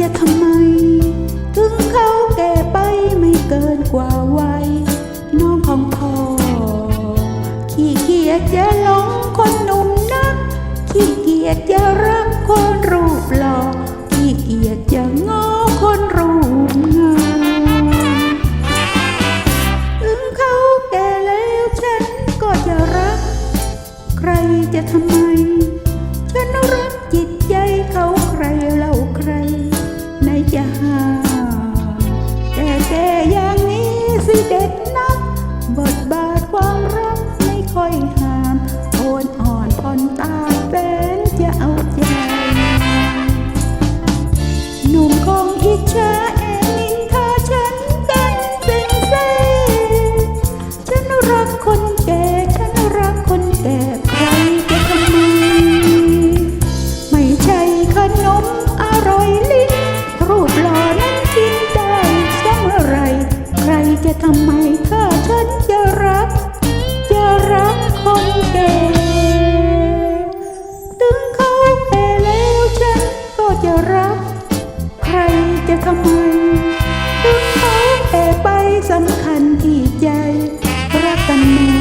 จะทำไม ถึงเขาแก่ไปไม่เกินกว่าวัยน้องของพ่อ ขี้เกียจจะหลงคนหนุ่มนัก ขี้เกียจจะรัก สำคัญที่ใจ รักกันแน่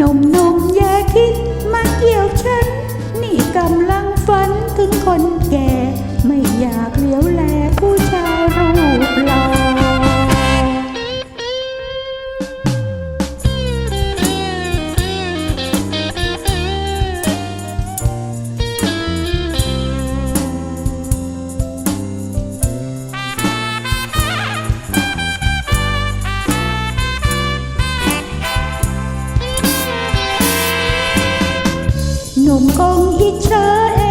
นมนมแย่คิดมาเกี่ยวฉัน นี่กำลังฝันถึงคนแก่ cùng con hiết sơ